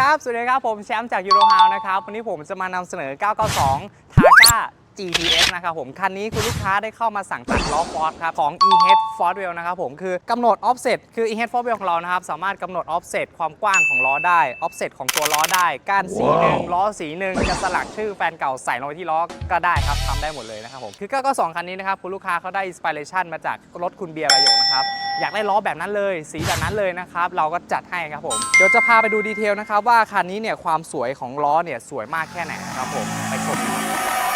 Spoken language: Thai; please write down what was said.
ครับ สวัสดีครับ ผมแชมป์จากยูโรฮาวนะครับ วันนี้ผมจะมานำเสนอ 992 ทาก้า GTS นะครับผม คันนี้คุณลูกค้าได้เข้ามาสั่งตัดล้อฟอร์ดครับ ของ EH f o r d w e l l นะครับผมคือกำหนด offset คือ EH f o r d w e l l ของเรานะครับ สามารถกำหนด offset ความกว้างของล้อได้ offset ของตัวล้อได้ ก้านสีหนึ่งล้อสีหนึ่งจะสลักชื่อแฟนเก่าใส่ลงไปที่ล้อก็ได้ครับทำได้หมดเลยนะครับผมคือ992คันนี้นะครับคุณลูกค้าเขาได้อินสปิเรชันมาจากรถคุณเบียร์ประโยคนะครับอยากได้ล้อแบบนั้นเลย สีแบบนั้นเลยนะครับ เราก็จัดให้ครับผม เดี๋ยวจะพาไปดูดีเทลนะครับ ว่าคันนี้เนี่ยความสวยของล้อเนี่ยสวยมากแค่ไหนนะครับผม ไปชมกันครับ